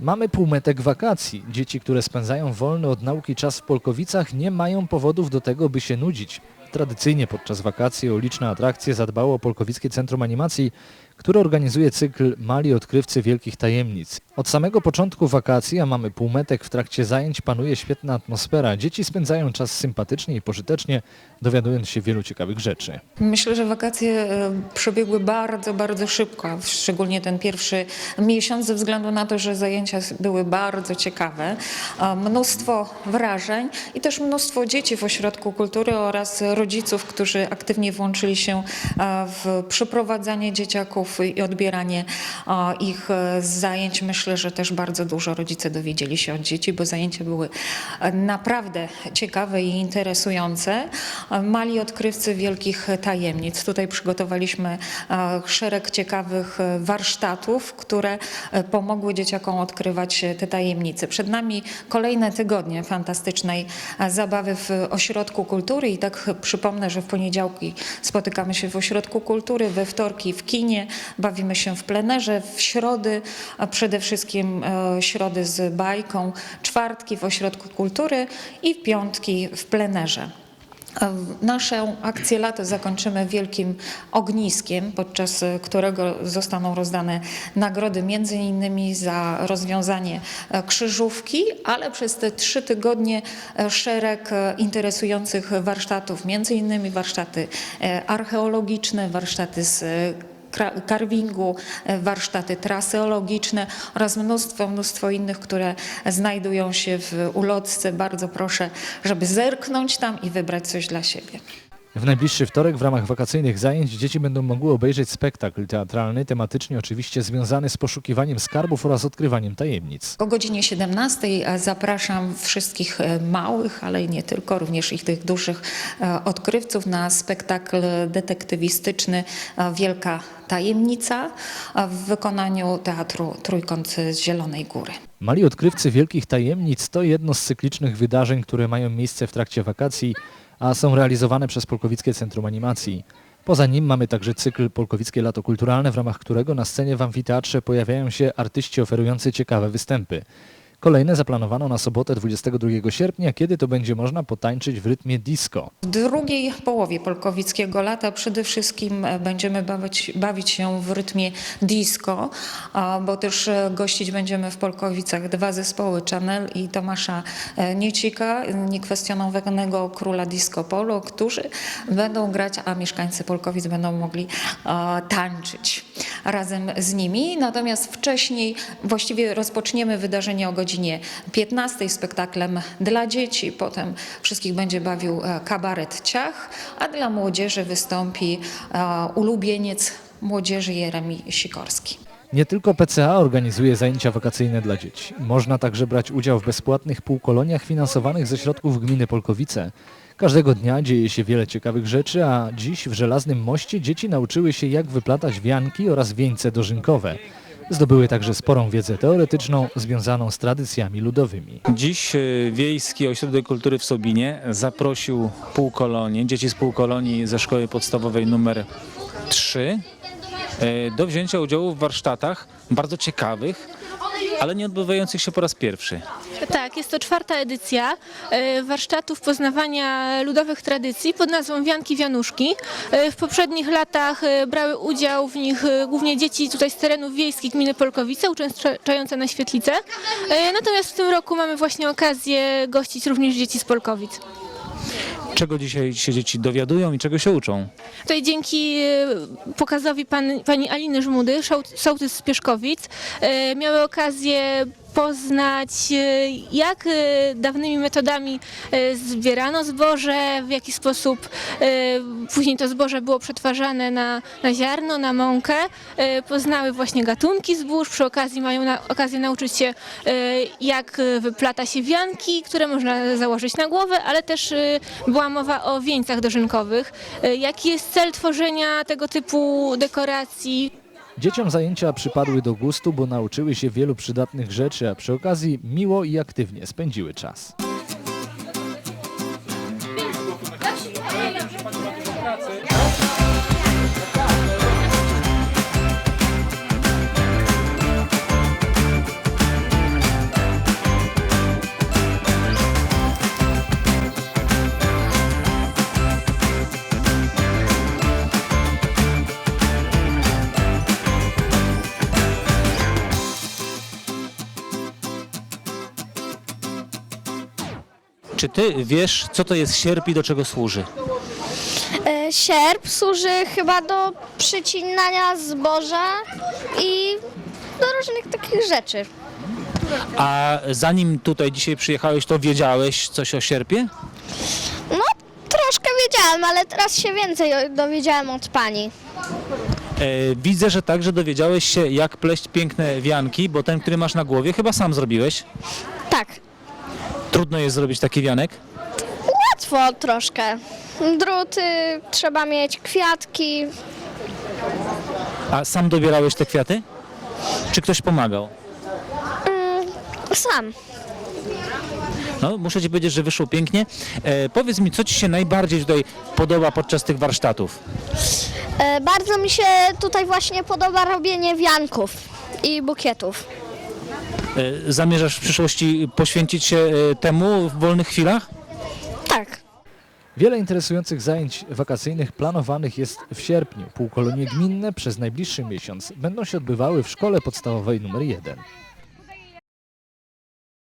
Mamy półmetek wakacji. Dzieci, które spędzają wolny od nauki czas w Polkowicach nie mają powodów do tego, by się nudzić. Tradycyjnie podczas wakacji o liczne atrakcje zadbało Polkowickie Centrum Animacji, które organizuje cykl Mali Odkrywcy Wielkich Tajemnic. Od samego początku wakacji, a mamy półmetek, w trakcie zajęć panuje świetna atmosfera. Dzieci spędzają czas sympatycznie i pożytecznie, dowiadując się wielu ciekawych rzeczy. Myślę, że wakacje e, przebiegły bardzo, bardzo szybko, szczególnie ten pierwszy miesiąc, ze względu na to, że zajęcia były bardzo ciekawe. Mnóstwo wrażeń i też mnóstwo dzieci w ośrodku kultury oraz rodziców, którzy aktywnie włączyli się w przyprowadzanie dzieciaków i odbieranie e, ich e, zajęć. Myślę, że też bardzo dużo rodzice dowiedzieli się od dzieci, bo zajęcia były e, naprawdę ciekawe i interesujące. Mali odkrywcy wielkich tajemnic. Tutaj przygotowaliśmy e, szereg ciekawych e, warsztatów, które e, pomogły dzieciakom odkrywać e, te tajemnice. Przed nami kolejne tygodnie fantastycznej e, zabawy w Ośrodku Kultury i tak przypomnę, że w poniedziałki spotykamy się w Ośrodku Kultury, we wtorki w kinie, bawimy się w plenerze, w środy, przede wszystkim e, środy z bajką, czwartki w Ośrodku Kultury i piątki w plenerze. A w- Naszą akcję lato zakończymy wielkim ogniskiem, podczas e, którego zostaną rozdane nagrody między innymi za rozwiązanie e, krzyżówki, ale przez te trzy tygodnie e, szereg e, interesujących warsztatów, między innymi warsztaty e, archeologiczne, warsztaty z e, carvingu, e, warsztaty traseologiczne oraz mnóstwo, mnóstwo innych, które znajdują się w ulotce. Bardzo proszę, żeby zerknąć tam i wybrać coś dla siebie. W najbliższy wtorek w ramach wakacyjnych zajęć dzieci będą mogły obejrzeć spektakl teatralny, tematycznie oczywiście związany z poszukiwaniem skarbów oraz odkrywaniem tajemnic. O godzinie 17 zapraszam wszystkich e, małych, ale i nie tylko, również i tych dużych e, odkrywców na spektakl detektywistyczny e, Wielka Tajemnica e, w wykonaniu Teatru Trójkąt z Zielonej Góry. Mali odkrywcy wielkich tajemnic to jedno z cyklicznych wydarzeń, które mają miejsce w trakcie wakacji, a są realizowane przez Polkowickie Centrum Animacji. Poza nim mamy także cykl Polkowickie Lato Kulturalne, w ramach którego na scenie w amfiteatrze pojawiają się artyści oferujący ciekawe występy. Kolejne zaplanowano na sobotę 22 sierpnia, kiedy to będzie można potańczyć w rytmie disco. W drugiej połowie polkowickiego lata przede wszystkim e, będziemy bawić, bawić się w rytmie disco, bo też e, gościć będziemy w Polkowicach dwa zespoły, Chanel i Tomasza e, Niecika, niekwestionowanego króla disco polo, którzy będą grać, a mieszkańcy Polkowic będą mogli tańczyć razem z nimi. Natomiast wcześniej właściwie rozpoczniemy wydarzenie o godzinie 15 spektaklem dla dzieci. Potem wszystkich będzie bawił e, kabaret Ciach, a dla młodzieży wystąpi e, ulubieniec młodzieży Jeremi Sikorski. Nie tylko PCA organizuje zajęcia wakacyjne dla dzieci. Można także brać udział w bezpłatnych półkoloniach finansowanych ze środków gminy Polkowice. Każdego dnia dzieje się wiele ciekawych rzeczy, a dziś w Żelaznym Moście dzieci nauczyły się jak wyplatać wianki oraz wieńce dożynkowe. Zdobyły także sporą wiedzę teoretyczną związaną z tradycjami ludowymi. Dziś e, Wiejski Ośrodek Kultury w Sobinie zaprosił półkolonię, dzieci z półkolonii ze szkoły podstawowej numer 3 e, do wzięcia udziału w warsztatach bardzo ciekawych, ale nie odbywających się po raz pierwszy. Tak, jest to czwarta edycja e, warsztatów poznawania ludowych tradycji pod nazwą Wianki Wianuszki. E, W poprzednich latach e, brały udział w nich głównie dzieci tutaj z terenów wiejskich gminy Polkowice, uczęszczające na świetlicę. Natomiast w tym roku mamy właśnie okazję gościć również dzieci z Polkowic. Czego dzisiaj się dzieci dowiadują i czego się uczą? Tutaj dzięki pokazowi pan, pani Aliny Żmudy, sołtys z Pieszkowic, miały okazję poznać, e, jak e, dawnymi metodami e, zbierano zboże, w jaki sposób później to zboże było przetwarzane na, na ziarno, na mąkę. Poznały właśnie gatunki zbóż, przy okazji mają na, okazję nauczyć się, jak wyplata się wianki, które można założyć na głowę, ale też była mowa o wieńcach dożynkowych. Jaki jest cel tworzenia tego typu dekoracji? Dzieciom zajęcia przypadły do gustu, bo nauczyły się wielu przydatnych rzeczy, a przy okazji miło i aktywnie spędziły czas. Czy ty wiesz, co to jest sierp i do czego służy? E, Sierp służy chyba do przycinania zboża i do różnych takich rzeczy. A zanim tutaj dzisiaj przyjechałeś, to wiedziałeś coś o sierpie? No, troszkę wiedziałem, ale teraz się więcej o- dowiedziałem od pani. E, widzę, że także dowiedziałeś się, jak pleść piękne wianki, bo ten, który masz na głowie, chyba sam zrobiłeś. Trudno jest zrobić taki wianek. łatwo troszkę. Druty, trzeba mieć kwiatki. A sam dobierałeś te kwiaty? Czy ktoś pomagał? Sam. No, muszę ci powiedzieć, że wyszło pięknie. E, powiedz mi, co ci się najbardziej tutaj podoba podczas tych warsztatów? E, Bardzo mi się tutaj właśnie podoba robienie wianków i bukietów. E, zamierzasz w przyszłości poświęcić się e, temu w wolnych chwilach? Tak. Wiele interesujących zajęć wakacyjnych planowanych jest w sierpniu. Półkolonie gminne przez najbliższy miesiąc będą się odbywały w szkole podstawowej nr 1.